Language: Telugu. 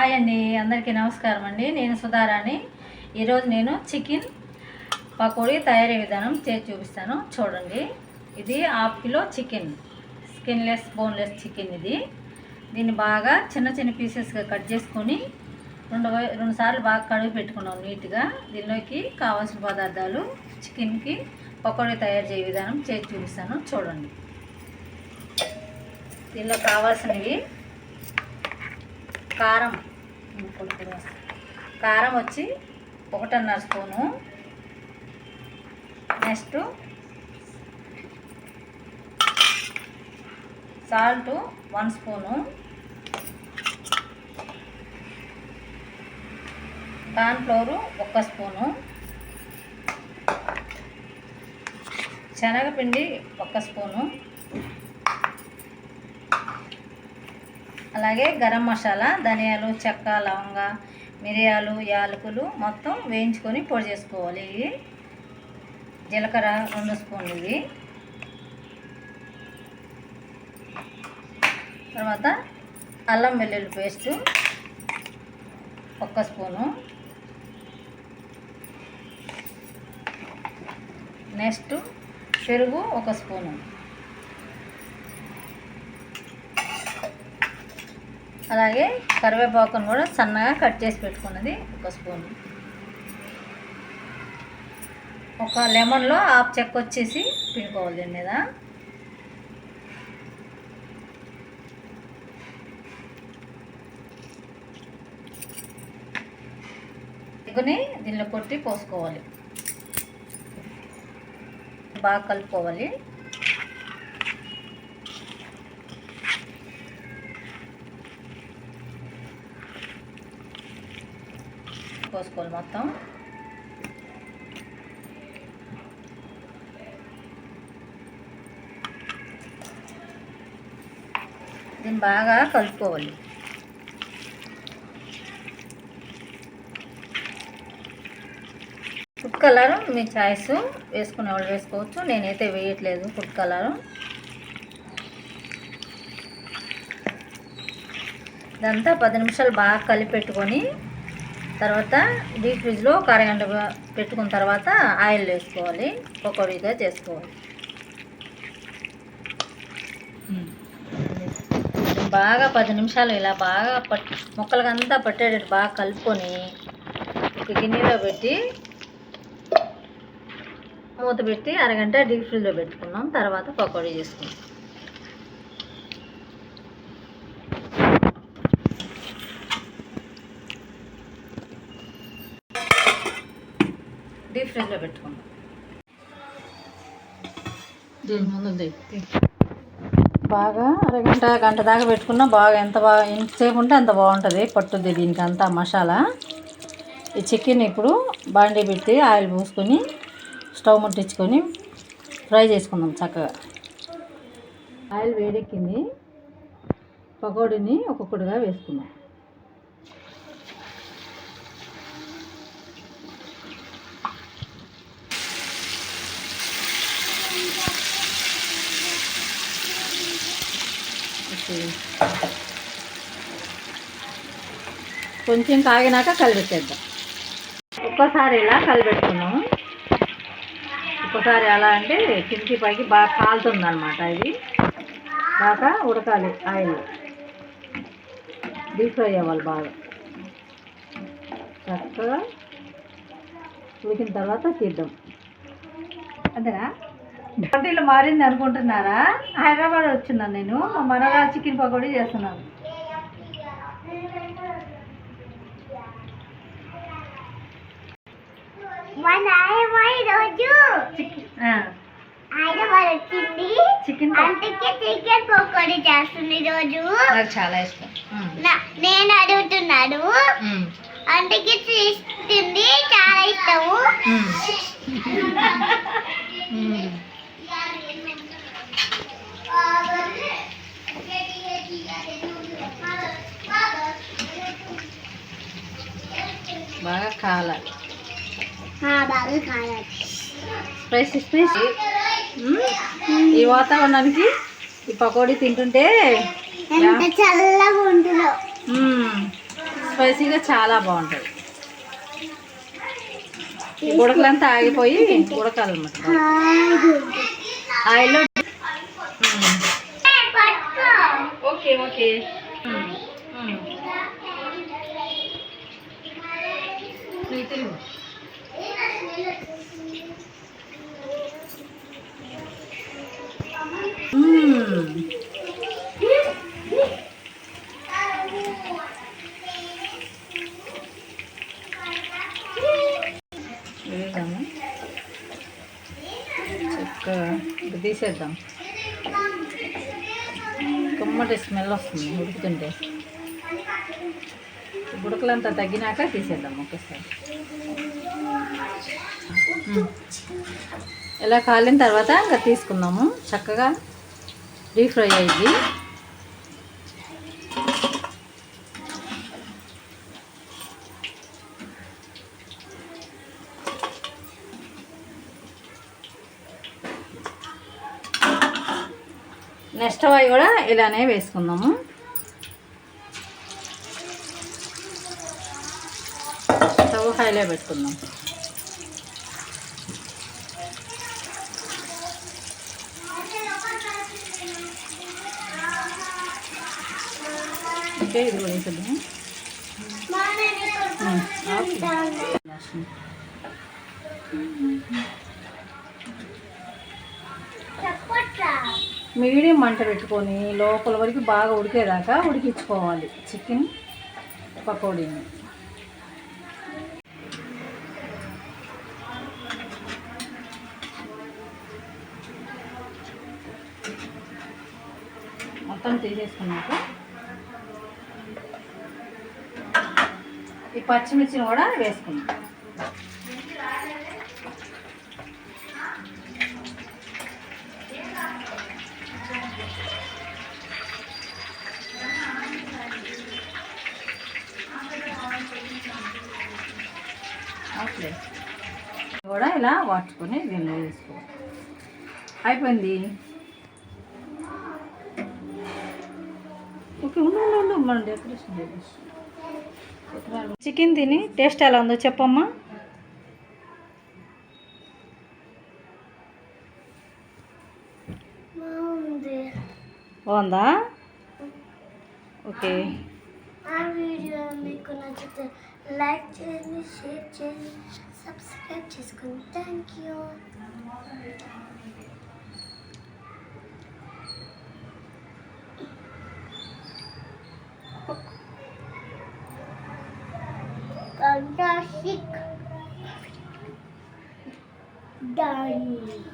హాయ్ అండి అందరికీ నమస్కారం అండి. నేను సుధారాణి. ఈరోజు నేను చికెన్ పకోడీ తయారీ విధానం చేసి చూపిస్తాను. చూడండి. ఇది half kilo chicken. Skinless boneless chicken ఇది. దీన్ని బాగా చిన్న చిన్న పీసెస్గా కట్ చేసుకొని రెండు రెండు సార్లు బాగా కడుగు పెట్టుకున్నాం నీట్గా. దీనిలోకి కావాల్సిన పదార్థాలు చికెన్కి పకోడీ తయారు చేయ విధానం చేసి చూపిస్తాను. చూడండి. దీనిలో కావాల్సినవి కారం పొడి కారం వచ్చి ఒకటిన్నర spoon. Next salt one spoon. Cornflour ఒక్క స్పూను. శనగపిండి ఒక్క స్పూను. అలాగే గరం మసాలా ధనియాలు చెక్క లవంగ మిరియాలు యాలకులు మొత్తం వేయించుకొని పొడి చేసుకోవాలి. ఇవి జీలకర్ర రెండు స్పూన్లు ఇవి. తర్వాత అల్లం వెల్లుల్లి పేస్టు ఒక్క స్పూను. నెక్స్ట్ పెరుగు ఒక స్పూను. అలాగే కరివేపాకును కూడా సన్నగా కట్ చేసి పెట్టుకున్నది ఒక స్పూన్. ఒక లెమన్లో హాఫ్ చెక్క వచ్చేసి పిండుకోవాలి దీని మీద. ఎగుని దీనిలో కొట్టి పోసుకోవాలి. బాగా కలుపుకోవాలి. పోసుకోవాలి మొత్తం. దీన్ని బాగా కలుపుకోవాలి. ఫుడ్ కలర్ మీ చాయిస్ వేసుకునే వాళ్ళు వేసుకోవచ్చు. నేనైతే వేయట్లేదు ఫుడ్ కలర్. ఇదంతా పది నిమిషాలు బాగా కలిపి పెట్టుకొని తర్వాత డీప్ ఫ్రిడ్జ్లో ఒక అరగంట పెట్టుకున్న తర్వాత ఆయిల్ వేసుకోవాలి. పకోడీగా చేసుకోవాలి. బాగా పది నిమిషాలు ఇలా బాగా పట్ ముక్కలకంతా పట్టేటట్టు బాగా కలుపుకొని ఒక గిన్నెలో పెట్టి మూత పెట్టి అరగంట డీప్ ఫ్రిడ్జ్లో పెట్టుకున్నాం. తర్వాత పకోడీ చేసుకున్నాం డీప్ ఫ్రిడ్జ్లో పెట్టుకున్నాం దీని ముందు తెప్పి బాగా అరగంట గంట దాకా పెట్టుకున్నా బాగా ఎంత బాగా ఎంతసేపు ఉంటే అంత బాగుంటుంది పట్టుద్ది దీనికి అంతా మసాలా. ఈ చికెన్ ఇప్పుడు బాండీ పెట్టి ఆయిల్ పోసుకొని స్టవ్ ముట్టించుకొని ఫ్రై చేసుకుందాం చక్కగా. ఆయిల్ వేడెక్కింది. పకోడీని ఒక్కొక్కటిగా వేసుకుందాం. కొంచెం కాగినాక కలిపెట్టేద్దాం ఒక్కసారి ఇలా కలిపెట్టుకున్నాము ఒక్కసారి ఎలా అంటే కింది పైకి బాగా కాలుతుంది అనమాట ఇది. బాగా ఉడకాలి ఆయిల్. డీప్ ఫ్రై అవ్వాలి బాగా. చక్కగా ఉడికిన తర్వాత తీద్దాం. అదేనా హోటల్ మారింది అనుకుంటున్నారా? హైదరాబాద్ వచ్చిన్నాను నేను. మా మనగా చికెన్ పకోడీ చేస్తున్నాను చికెన్ వచ్చింది. పకోడీ. చేస్తుంది నాకు చాలా ఇష్టం. నేను అడుగుతున్నాను. ఉమ్, అందుకే చేస్తుంది చాలా ఇష్టము. బాగా కాలాలి బాగా కావాలి. స్పైసీ స్పైసీ ఈ వాతావరణానికి ఈ పకోడీ తింటుంటే చల్లగా. స్పైసీగా చాలా బాగుంటుంది ఉడకలంతా ఆగిపోయి ఉడకాలన్నమాట. ఆయిల్లో okay okay. వేద్దాము చక్కగా ఇది తీసేద్దాం కమ్మటి స్మెల్ వస్తుంది ఉడుకుతుంటే బుడకలంతా తగ్గినాక తీసేద్దాం ఒకేసారి. ఇలా కాలిన తర్వాత ఇంకా తీసుకుందాము. చక్కగా డీప్ ఫ్రై అయ్యింది. నెక్స్ట్ అవి కూడా ఇలానే వేసుకుందాము స్టవ్ హైలో పెట్టుకుందాం. ఓకే ఇది వేసుకుందాం మీడియం మంట పెట్టుకొని లోపల వరకు బాగా ఉడికేదాకా ఉడికించుకోవాలి. చికెన్ పకోడీని. మొత్తం తీసేసుకున్నాక ఈ పచ్చిమిర్చిని కూడా వేసుకున్నాం కూడా ఇలా వాడుకొని దీనిలో వేసుకోవాలి. అయిపోయింది. ఓకే ఉండు ఉండు, ఉండు. మనం డెకరేషన్ చికెన్ తిని టేస్ట్ ఎలా ఉందో చెప్పమ్మా. బాగుందా. ఓకే. ఆ వీడియో మీకు నచ్చితే లైక్ చేయండి షేర్ చేయండి సబ్స్క్రైబ్ చేసుకోండి. Thank you Масик Дани.